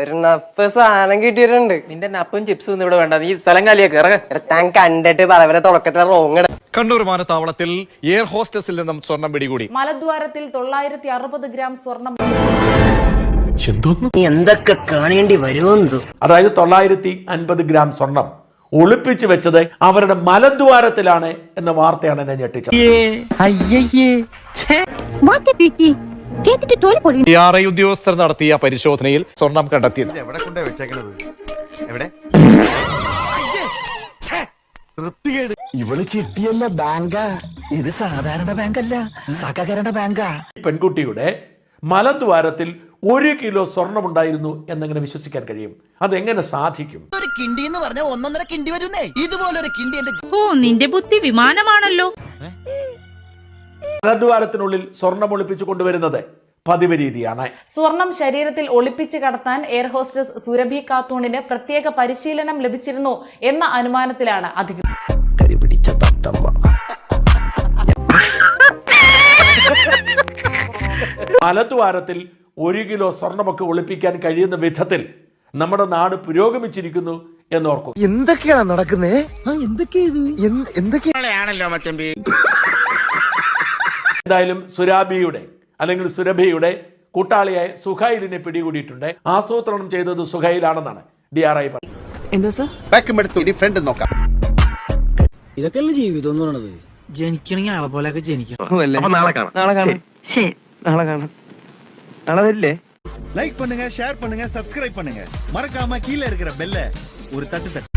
ഒരു നപ്പ് സാധനം കിട്ടിയിട്ടുണ്ട്. നിന്റെ നപ്പും ചിപ്സും ഒന്നും ഇവിടെ വേണ്ട. നീ സ്ഥലം കാലിയാക്ക് ഇറങ്ങ. താൻ കണ്ടിട്ട് പലവരെ തുടക്കത്തിലെ റോങ് കണ്ണൂർ വിമാനത്താവളത്തിൽ എയർ ഹോസ്റ്റസിൽ നിന്നും സ്വർണം പിടികൂടി. മലദ്വാരത്തിൽ തൊള്ളായിരത്തി അറുപത് ഗ്രാം സ്വർണം എന്തൊക്കെ കാണേണ്ടി വരുമെന്തോ അതായത് തൊള്ളായിരത്തി അൻപത് ഗ്രാം സ്വർണം ഒളിപ്പിച്ചു വെച്ചത് അവരുടെ മലദ്വാരത്തിലാണ് എന്ന വാർത്തയാണ് എന്നെ ഞെട്ടിച്ചത്. ഡി ആർ ഐ ഉദ്യോഗസ്ഥർ നടത്തിയ പരിശോധനയിൽ സ്വർണം കണ്ടെത്തിയത്. എവിടെ കൊണ്ടേ വെച്ചേക്കണത്? എവിടെ? ഇവൾ ചിട്ടിയല്ല ബാങ്കാ. ഇത് സാധാരണ ബാങ്കല്ല സഹകരണ ബാങ്കാ. ഈ പെൺകുട്ടിയുടെ മലദ്വാരത്തിൽ ഒരു കിലോ സ്വർണം ഉണ്ടായിരുന്നു എന്നെങ്ങനെ വിശ്വസിക്കാൻ കഴിയും? അതെങ്ങനെ സാധിക്കും? ഒരു കിണ്ടി എന്ന് പറഞ്ഞ ഒന്നൊന്നര കിണ്ടി വരുന്നേ. ഇതുപോലൊരു കിണ്ടി എന്റെ ഓ നിന്റെ ബുദ്ധി വിമാനമാണല്ലോ. മലദ്വാരത്തിനുള്ളിൽ സ്വർണം ഒളിപ്പിച്ചു കൊണ്ടുവരുന്നത് പതിവ് രീതിയാണ്. സ്വർണം ശരീരത്തിൽ ഒളിപ്പിച്ച് കടത്താൻ എയർ ഹോസ്റ്റസ് സുരഭി കാത്തൂണിന് പ്രത്യേക പരിശീലനം ലഭിച്ചിരുന്നു എന്ന അനുമാനത്തിലാണ് അധികൃതർ. മലദ്വാരത്തിൽ ഒരു കിലോ സ്വർണമൊക്കെ ഒളിപ്പിക്കാൻ കഴിയുന്ന വിധത്തിൽ നമ്മുടെ നാട് പുരോഗമിച്ചിരിക്കുന്നു എന്നോർക്കും. എന്തൊക്കെയാണ് നടക്കുന്നത് എന്തൊക്കെയാണല്ലോ എന്തൊക്കെ എന്തായാലും സുരാബിയുടെ അല്ലെങ്കിൽ സുരഭിയുടെ കൂട്ടാളിയായ സുഹൈലിനെ പിടികൂടിയിട്ടുണ്ട് ആസൂത്രണം ചെയ്തത് സുഹൈലാണെന്നാണ് ഡി ആർ ഐ പറയുന്നത് ബാക്കും എടുത്തു ഇനി ഫ്രണ്ട് നോക്കാം ഇതൊക്കെയല്ല ജീവിതം എന്ന് പറയണത് ജനിക്കണമെങ്കിൽ ആളെ പോലെയൊക്കെ ജനിക്കണം നാളെ കാണാം നാളെ കാണാം ശരി നാളെ കാണാം നാളെ വരില്ലേ லைக் பண்ணுங்க ஷேர் பண்ணுங்க சப்ஸ்கிரைப் பண்ணுங்க மறக்காம கீழே இருக்கிற பெல்ல ஒரு தட்டு தட்டு